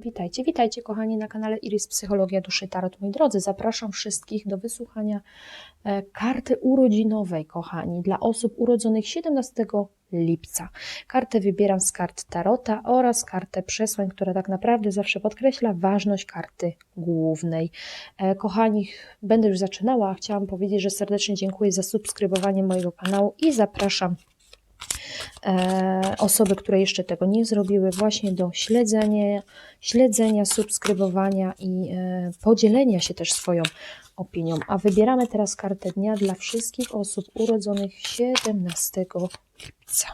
Witajcie, witajcie kochani na kanale Iris Psychologia Duszy Tarot. Moi drodzy, zapraszam wszystkich do wysłuchania e, karty urodzinowej, kochani, dla osób urodzonych 17 lipca. Kartę wybieram z kart Tarota oraz kartę przesłań, która tak naprawdę zawsze podkreśla ważność karty głównej. E, Kochani, będę już zaczynała, chciałam powiedzieć, że serdecznie dziękuję za subskrybowanie mojego kanału i zapraszam osoby, które jeszcze tego nie zrobiły, właśnie do śledzenia, śledzenia subskrybowania i e, podzielenia się też swoją opinią. A wybieramy teraz kartę dnia dla wszystkich osób urodzonych 17 lipca.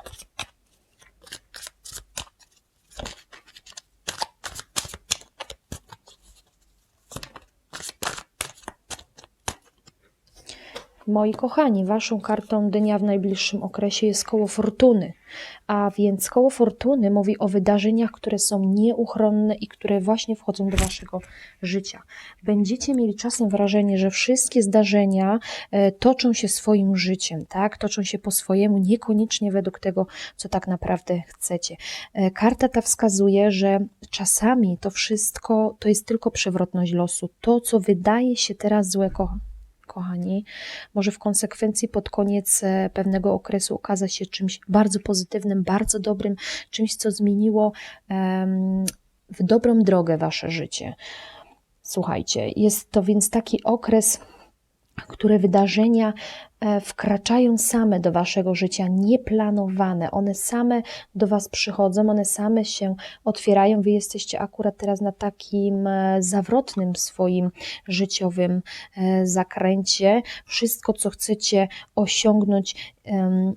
Moi kochani, waszą kartą dnia w najbliższym okresie jest koło fortuny. A więc koło fortuny mówi o wydarzeniach, które są nieuchronne i które właśnie wchodzą do waszego życia. Będziecie mieli czasem wrażenie, że wszystkie zdarzenia e, toczą się swoim życiem, tak? Toczą się po swojemu, niekoniecznie według tego, co tak naprawdę chcecie. E, Karta ta wskazuje, że czasami to wszystko to jest tylko przewrotność losu. To, co wydaje się teraz złego, kochani, może w konsekwencji pod koniec e, pewnego okresu okazać się czymś bardzo pozytywnym, bardzo dobrym, czymś, co zmieniło w dobrą drogę wasze życie. Słuchajcie, jest to więc taki okres, które wydarzenia e, wkraczają same do waszego życia, nieplanowane. One same do was przychodzą, one same się otwierają. Wy jesteście akurat teraz na takim e, zawrotnym swoim życiowym e, zakręcie. Wszystko, co chcecie osiągnąć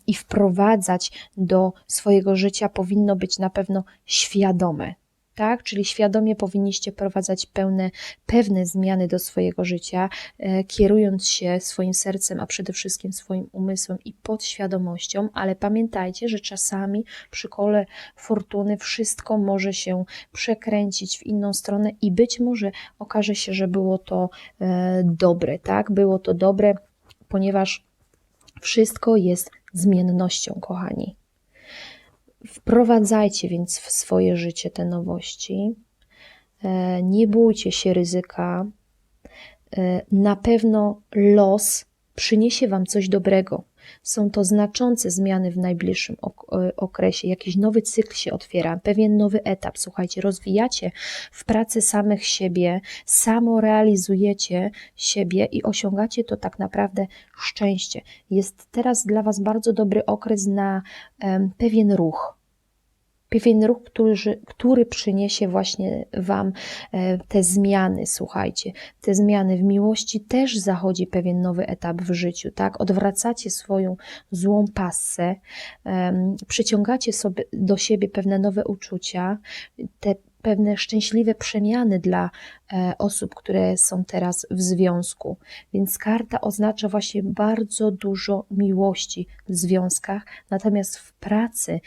i wprowadzać do swojego życia, powinno być na pewno świadome tak? Czyli świadomie powinniście prowadzać pełne, pewne zmiany do swojego życia, e, kierując się swoim sercem, a przede wszystkim swoim umysłem i podświadomością, ale pamiętajcie, że czasami przy kole fortuny wszystko może się przekręcić w inną stronę i być może okaże się, że było to e, dobre, tak? Było to dobre, ponieważ wszystko jest zmiennością, kochani. Wprowadzajcie więc w swoje życie te nowości. E, Nie bójcie się ryzyka. E, Na pewno los przyniesie Wam coś dobrego. Są to znaczące zmiany w najbliższym e, okresie. Jakiś nowy cykl się otwiera, pewien nowy etap. Słuchajcie, rozwijacie w pracy samych siebie, samorealizujecie siebie i osiągacie to tak naprawdę szczęście. Jest teraz dla Was bardzo dobry okres na em, pewien ruch pewien ruch, który, który przyniesie właśnie Wam e, te zmiany, słuchajcie, te zmiany w miłości też zachodzi pewien nowy etap w życiu, tak? Odwracacie swoją złą passę, em, przyciągacie sobie do siebie pewne nowe uczucia, te pewne szczęśliwe przemiany dla e, osób, które są teraz w związku. Więc karta oznacza właśnie bardzo dużo miłości w związkach, natomiast w pracy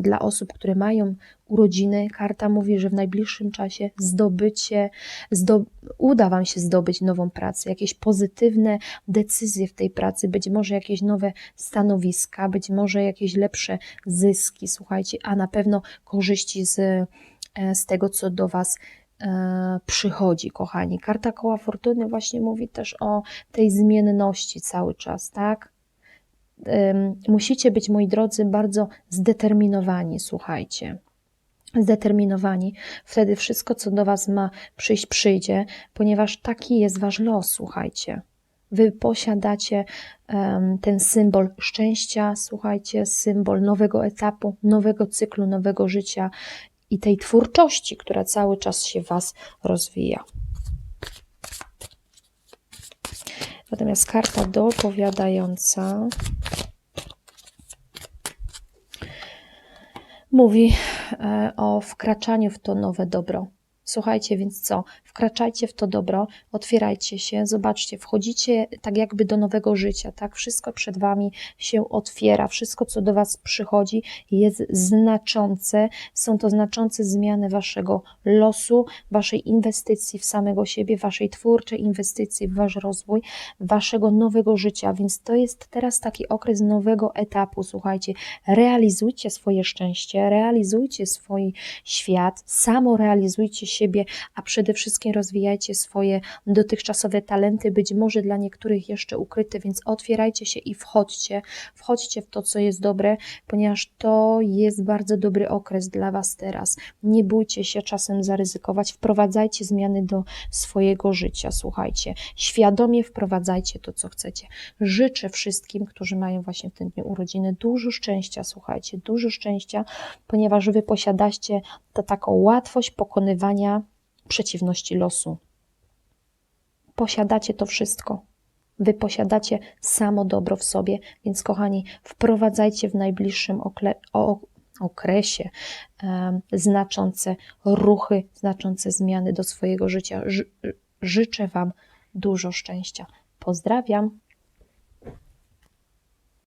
dla osób, które mają urodziny, karta mówi, że w najbliższym czasie zdobycie, zdo, uda Wam się zdobyć nową pracę, jakieś pozytywne decyzje w tej pracy, być może jakieś nowe stanowiska, być może jakieś lepsze zyski, słuchajcie, a na pewno korzyści z, e, z tego, co do Was e, przychodzi, kochani. Karta koła fortuny właśnie mówi też o tej zmienności cały czas, tak? Musicie być, moi drodzy, bardzo zdeterminowani, słuchajcie zdeterminowani, wtedy wszystko, co do Was ma przyjść, przyjdzie, ponieważ taki jest Wasz los, słuchajcie. Wy posiadacie em, ten symbol szczęścia, słuchajcie, symbol nowego etapu, nowego cyklu, nowego życia i tej twórczości, która cały czas się Was rozwija. Natomiast karta dopowiadająca mówi o wkraczaniu w to nowe dobro. Słuchajcie, więc co? Wkraczajcie w to dobro, otwierajcie się, zobaczcie, wchodzicie tak jakby do nowego życia, tak? Wszystko przed Wami się otwiera, wszystko, co do Was przychodzi, jest znaczące. Są to znaczące zmiany Waszego losu, Waszej inwestycji w samego siebie, Waszej twórczej inwestycji w Wasz rozwój, Waszego nowego życia. Więc to jest teraz taki okres nowego etapu. Słuchajcie, realizujcie swoje szczęście, realizujcie swój świat, samo realizujcie siebie, a przede wszystkim rozwijajcie swoje dotychczasowe talenty, być może dla niektórych jeszcze ukryte, więc otwierajcie się i wchodźcie, wchodźcie w to, co jest dobre, ponieważ to jest bardzo dobry okres dla Was teraz. Nie bójcie się czasem zaryzykować, wprowadzajcie zmiany do swojego życia, słuchajcie, świadomie wprowadzajcie to, co chcecie. Życzę wszystkim, którzy mają właśnie w tym dniu urodziny, dużo szczęścia, słuchajcie, dużo szczęścia, ponieważ Wy posiadacie to taką łatwość pokonywania przeciwności losu. Posiadacie to wszystko. Wy posiadacie samo dobro w sobie, więc kochani, wprowadzajcie w najbliższym okresie em, znaczące ruchy, znaczące zmiany do swojego życia. Ży- życzę Wam dużo szczęścia. Pozdrawiam.